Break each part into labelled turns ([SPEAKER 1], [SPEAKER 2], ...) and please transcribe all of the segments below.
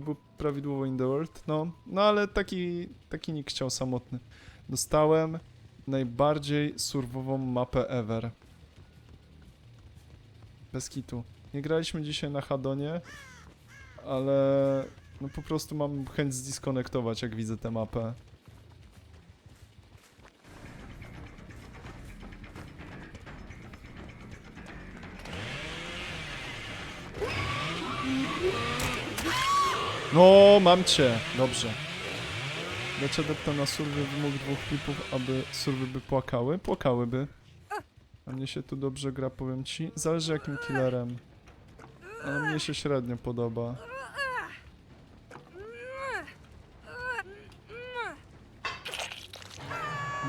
[SPEAKER 1] byłby prawidłowo in the world, no. No ale taki, taki nikt chciał samotny. Dostałem najbardziej surwową mapę ever. Bez kitu. Nie graliśmy dzisiaj na Hadonie, ale no po prostu mam chęć zdiskonektować, jak widzę tę mapę. No, mam cię. Dobrze. Dać adepta na surwy wymóg dwóch klipów, aby surwy by płakały? Płakałyby. A mnie się tu dobrze gra, powiem ci. Zależy jakim killerem. Ale mnie się średnio podoba.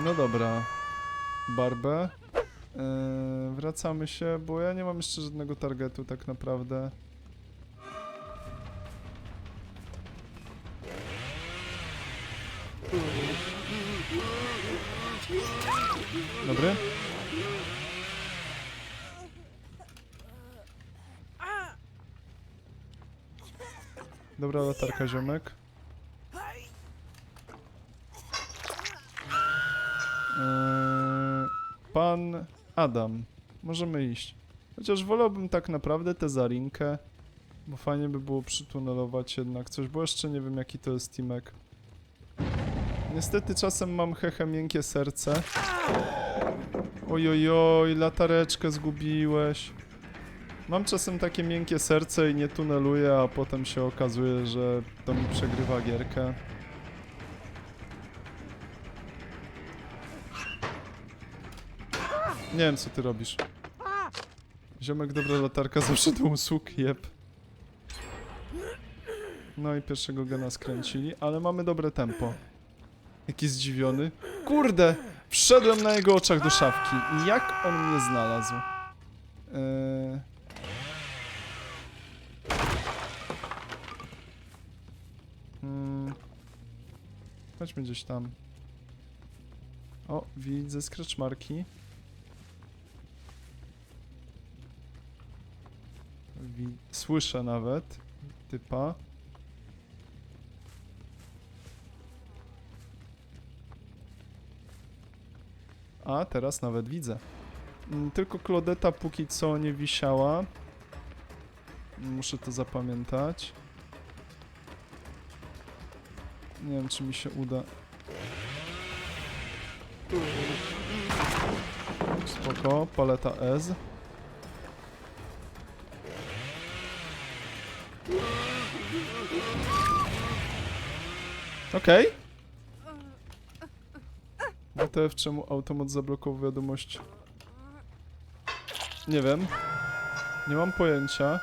[SPEAKER 1] No dobra. Barbę. Eee, wracamy się, bo ja nie mam jeszcze żadnego targetu tak naprawdę. Dobry? Dobra latarka ziomek. Eee, pan Adam. Możemy iść. Chociaż wolałbym tak naprawdę tę zarinkę. Bo fajnie by było przytunelować jednak coś, bo jeszcze nie wiem jaki to jest teamek. Niestety czasem mam hehe miękkie serce. Ojojoj, latareczkę zgubiłeś. Mam czasem takie miękkie serce i nie tuneluję, a potem się okazuje, że to mi przegrywa gierkę. Nie wiem co ty robisz. Ziomek, dobra latarka, zawsze do usług, jeb. No i pierwszego gena skręcili, ale mamy dobre tempo. Jaki zdziwiony. Kurde! Wszedłem na jego oczach do szafki. Jak on mnie znalazł? Eee... Hmm. Chodźmy gdzieś tam. O, widzę scratch marki. Wi słyszę nawet typa. A, teraz nawet widzę. Mm, Tylko Klodeta póki co nie wisiała. Muszę to zapamiętać. Nie wiem, czy mi się uda. Spoko, paleta S. Okej. WTF czemu automat zablokował wiadomość? Nie wiem. Nie mam pojęcia.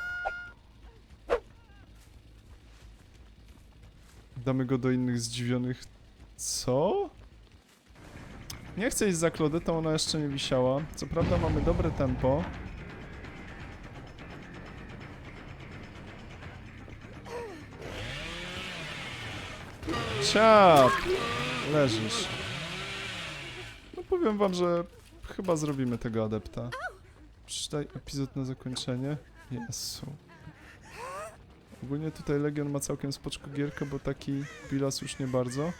[SPEAKER 1] Damy go do innych zdziwionych. Co? Nie chcę iść za Klodetą, ona jeszcze nie wisiała. Co prawda mamy dobre tempo. Ciap! Leżysz. Powiem wam, że chyba zrobimy tego adepta. Przeczytaj epizod na zakończenie. Jesu. Ogólnie tutaj Legion ma całkiem spoczko gierkę, bo taki Bilas już nie bardzo.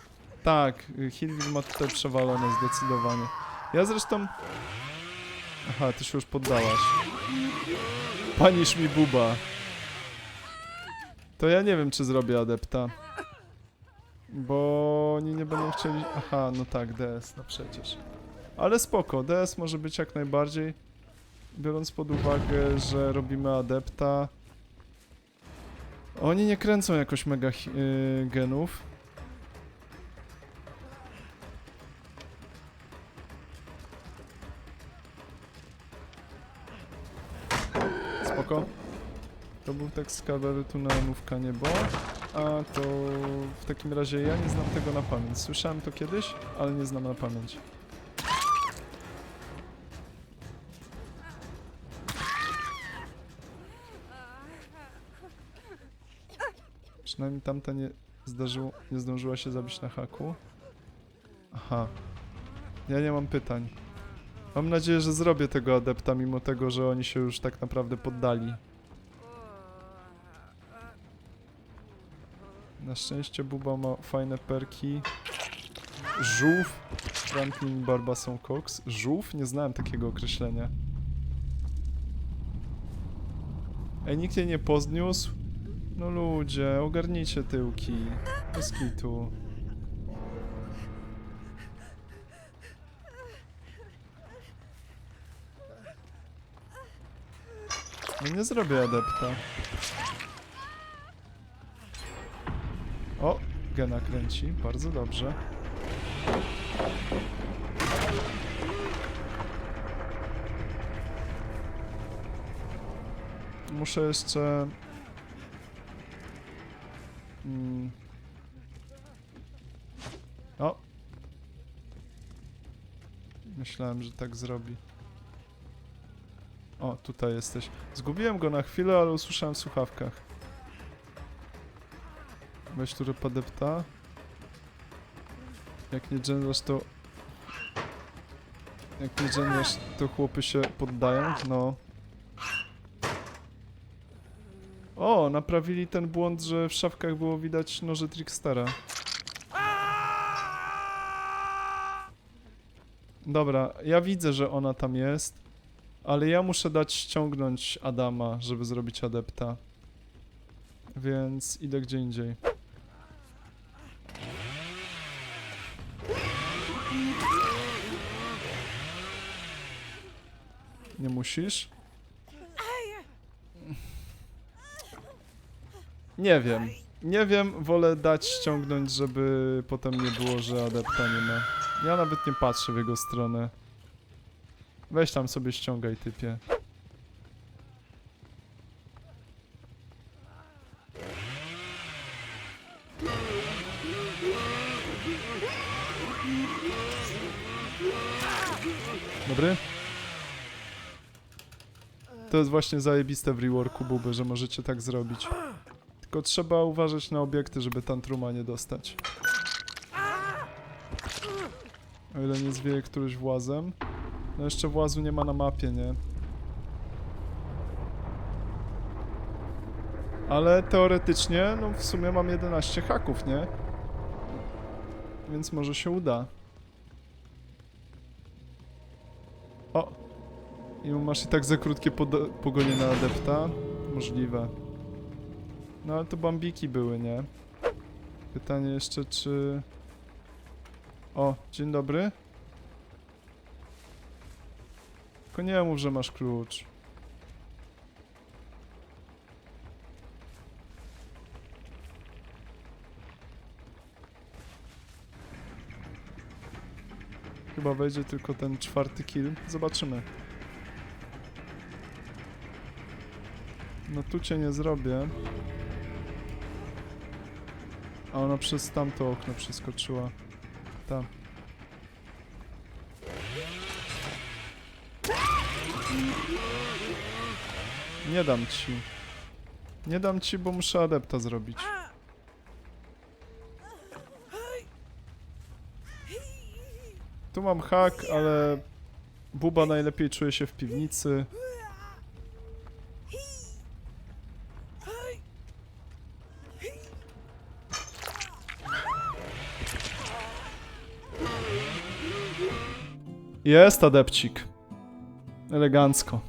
[SPEAKER 1] Tak, Hilwil ma tutaj przewalone zdecydowanie. Ja zresztą... Aha, ty się już poddałaś. Panisz mi buba. To ja nie wiem, czy zrobię adepta. Bo oni nie będą chcieli... Aha, no tak, DS, no przecież. Ale spoko, DS może być jak najbardziej. Biorąc pod uwagę, że robimy adepta. Oni nie kręcą jakoś mega yy, genów. Spoko. To był tekst kawery tu na mówka niebo. A to w takim razie ja nie znam tego na pamięć. Słyszałem to kiedyś, ale nie znam na pamięć. Przynajmniej tamta nie, zdarzyło, nie zdążyła się zabić na haku. Aha. Ja nie mam pytań. Mam nadzieję, że zrobię tego adepta, mimo tego, że oni się już tak naprawdę poddali. Na szczęście Buba ma fajne perki. Żółw. Franklin Barbason Cox. Żółw? Nie znałem takiego określenia. Ej, nikt jej nie podniósł? No ludzie, ogarnijcie tyłki. Bez kitu. No nie zrobię adepta. O, gena kręci, bardzo dobrze. Muszę jeszcze... Mm. O! Myślałem, że tak zrobi. O, tutaj jesteś. Zgubiłem go na chwilę, ale usłyszałem w słuchawkach. Weź tu repadepta. Jak nie dżendasz, to... Jak nie dżendasz, to chłopy się poddają? No. O, naprawili ten błąd, że w szafkach było widać noże Trickstera. Dobra, ja widzę, że ona tam jest, ale ja muszę dać ściągnąć Adama, żeby zrobić adepta. Więc idę gdzie indziej. Nie musisz? Nie wiem. Nie wiem, wolę dać ściągnąć, żeby potem nie było, że adepta nie ma. Ja nawet nie patrzę w jego stronę. Weź tam sobie ściągaj, typie. Dobry? To jest właśnie zajebiste w reworku Buby, że możecie tak zrobić. Tylko trzeba uważać na obiekty, żeby tantruma nie dostać. O ile nie zwieje któryś włazem. No jeszcze włazu nie ma na mapie, nie? Ale teoretycznie, no w sumie mam 11 haków, nie? Więc może się uda. O! I masz i tak za krótkie pod- pogonie na adepta? Możliwe. No ale to bambiki były, nie? Pytanie jeszcze, czy... O, dzień dobry. Tylko nie mów, że masz klucz. Chyba wejdzie tylko ten czwarty kill. Zobaczymy. No tu cię nie zrobię. A ona przez tamto okno przeskoczyła. Tam. Nie dam ci. Nie dam ci, bo muszę adepta zrobić. Tu mam hak, ale Buba najlepiej czuje się w piwnicy. Jest adepcik. Elegancko.